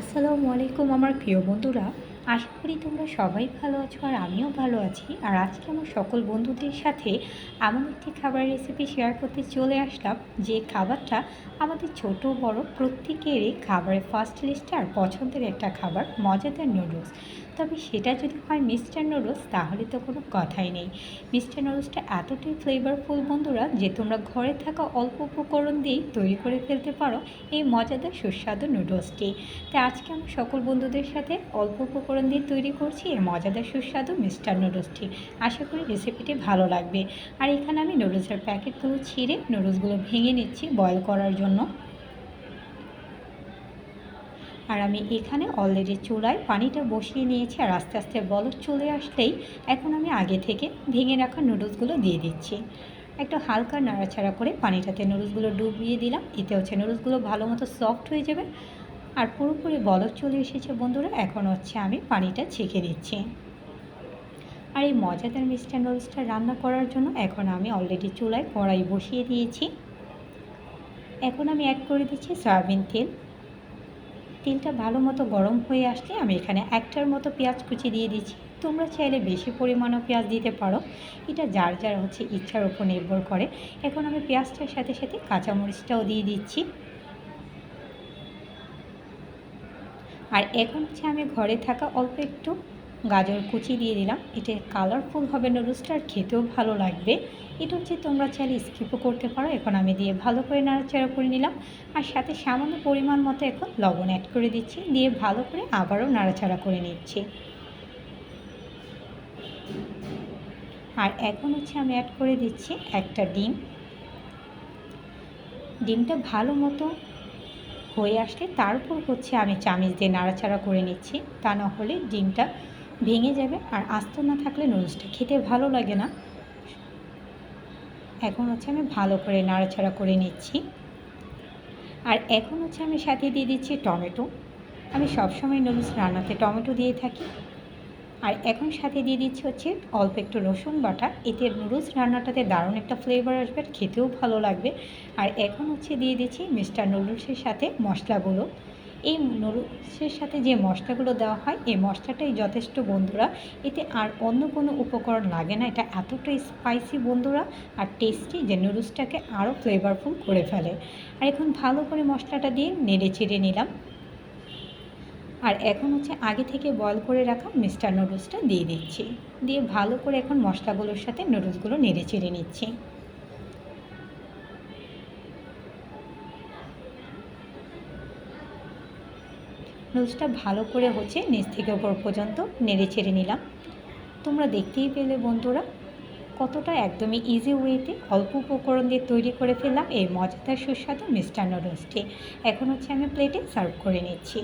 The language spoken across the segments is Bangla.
আসসালামু আলাইকুম আমার প্রিয় বন্ধুরা। আশা করি তোমরা সবাই ভালো আছো আর আমিও ভালো আছি। আর আজকে আমার সকল বন্ধুদের সাথে এমন একটি খাবার রেসিপি শেয়ার করতে চলে আসলাম, যে খাবারটা আমাদের ছোট বড় প্রত্যেকেরই খাবারের ফার্স্ট লিস্টে আর পছন্দের একটা খাবার, মজাদার নুডলস তবে সেটা যদি হয় মিস্টার নুডলস তাহলে তো কোনো কথাই নেই। মিস্টার নুডলসটা এতটাই ফ্লেভারফুল বন্ধুরা, যে তোমরা ঘরে থাকা অল্প উপকরণ দিয়েই তৈরি করে ফেলতে পারো এই মজাদার সুস্বাদু নুডলসটি তাই আজকে আমি সকল বন্ধুদের সাথে অল্প উপকরণ দিয়ে তৈরি করছি এই মজাদার সুস্বাদু মিস্টার নুডলসটি আশা করি রেসিপিটি ভালো লাগবে। আর এখানে আমি নুডলসের প্যাকেটগুলো ছিঁড়ে নুডলসগুলো ভেঙে নিচ্ছি বয়েল করার জন্য। আর আমি এখানে অলরেডি চুলায় পানিটা বসিয়ে নিয়েছি, আর আস্তে আস্তে বলক চলে আসলেই এখন আমি আগে থেকে ভেঙে রাখা নুডলসগুলো দিয়ে দিচ্ছি। একটু হালকা নাড়াচাড়া করে পানিটাতে নুডলসগুলো ডুবিয়ে দিলাম, এতে হচ্ছে নুডলসগুলো ভালো মতো সফট হয়ে যাবে। আর পুরোপুরি বলক চলে এসেছে বন্ধুরা, এখন হচ্ছে আমি পানিটা ছেঁকে দিচ্ছি আর এই মজাদার মিষ্টার নুডলসটা রান্না করার জন্য এখন আমি অলরেডি চুলায় কড়াই বসিয়ে দিয়েছি। এখন আমি অ্যাড করে দিচ্ছি সয়াবিন তেল। তেলটা ভালো মতো গরম হয়ে আসলে আমি এখানে একটার মতো পেঁয়াজ কুচি দিয়ে দিচ্ছি। তোমরা চাইলে বেশি পরিমাণও পেঁয়াজ দিতে পারো। এটা যার যার হচ্ছে ইচ্ছার উপর নির্ভর করে। এখন আমি পেঁয়াজটার সাথে সাথে কাঁচামরিচটাও দিয়ে দিচ্ছি। আর এখন হচ্ছে আমি ঘরে থাকা অল্প একটু গাজর কুচি দিয়ে দিলাম। এটা কালারফুল হবে নুডলসটা আর খেতেও ভালো লাগবে। এটা হচ্ছে তোমরা চাইলে স্কিপও করতে পারো। এখন আমি দিয়ে ভালো করে নাড়াচাড়া করে নিলাম। আর সাথে সামান্য পরিমাণ মতো এখন লবণ অ্যাড করে দিচ্ছি। দিয়ে ভালো করে আবারও নাড়াচাড়া করে নিচ্ছি। আর এখন হচ্ছে আমি অ্যাড করে দিচ্ছি একটা ডিম। ডিমটা ভালো মতো হয়ে আসলে তারপর হচ্ছে আমি চামিচ দিয়ে নাড়াচাড়া করে নিচ্ছি। তা না হলে ডিমটা ভেঙে যাবে আর আস্ত না থাকলে নুডলসটা খেতে ভালো লাগে না। এখন হচ্ছে আমি ভালো করে নাড়াচাড়া করে নিচ্ছি। আর এখন হচ্ছে আমি সাথে দিয়ে দিচ্ছি টমেটো। আমি সবসময় নুডলস রান্নাতে টমেটো দিয়ে থাকি। আর এখন সাথে দিয়ে দিচ্ছি হচ্ছে অল্প একটু রসুন বাটা। এতে নুডলস রান্নাটাতে দারুণ একটা ফ্লেভার আসবে, আর খেতেও ভালো লাগবে। আর এখন হচ্ছে দিয়ে দিচ্ছি মিস্টার নুডলসের সাথে মশলাগুলো। এই নুডলসের সাথে যে মশলাগুলো দেওয়া হয়, এই মশলাটাই যথেষ্ট বন্ধুরা। এতে আর অন্য কোনো উপকরণ লাগে না, এটা এতটাই স্পাইসি বন্ধুরা আর টেস্টি যে নুডলসটাকে আরও ফ্লেভারফুল করে ফেলে। আর এখন ভালো করে মশলাটা দিয়ে নেড়ে চেড়ে নিলাম। আর এখন হচ্ছে আগে থেকে বয়ল করে রাখা মিস্টার নুডলসটা দিয়ে দিচ্ছি। দিয়ে ভালো করে এখন মশলাগুলোর সাথে নুডলসগুলো নেড়ে চেড়ে নিচ্ছি। নুডলসটা ভালো করে হচ্ছে নিচ থেকে ওপর পর্যন্ত নেড়ে ছেড়ে নিলাম। তোমরা দেখতেই পেলে বন্ধুরা, কতটা একদমই ইজি ওয়েতে অল্প উপকরণ দিয়ে তৈরি করে ফেললাম এই মজাদার সুস্বাদু মিষ্টান্ন নুডলসটি এখন হচ্ছে আমি প্লেটে সার্ভ করে নিচ্ছি।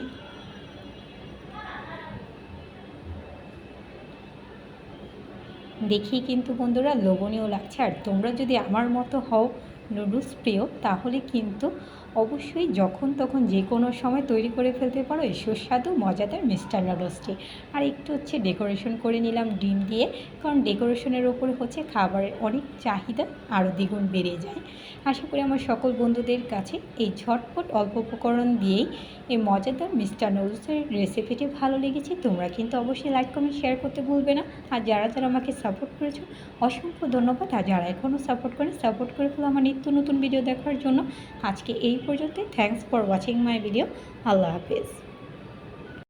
দেখি কিন্তু বন্ধুরা লোভনীয় লাগছে। আর তোমরা যদি আমার মতো হও নুডলস প্রিয়, তাহলে কিন্তু অবশ্যই যখন তখন যে কোনো সময় তৈরি করে ফেলতে পারো, এই সুস্বাদু, মজাদার মিস্টার নুডলসটি আর একটু হচ্ছে ডেকোরেশন করে নিলাম ডিম দিয়ে, কারণ ডেকোরেশনের ওপরে হচ্ছে খাবারের অনেক চাহিদা আরও দ্বিগুণ বেড়ে যায়। আশা করি আমার সকল বন্ধুদের কাছে এই ঝটপট অল্প উপকরণ দিয়েই এই মজাদার মিস্টার নুডলসের রেসিপিটি ভালো লেগেছে। তোমরা কিন্তু অবশ্যই লাইক কমেন্ট শেয়ার করতে ভুলবে না। আর যারা যারা আমাকে সাপোর্ট করেছ, অসংখ্য ধন্যবাদ। আর যারা এখনও সাপোর্ট করেন সাপোর্ট করে ফেলো আমার নিত্য নতুন ভিডিও দেখার জন্য। আজকে এই পর্যন্তই। Thanks for watching my video Allah Hafiz.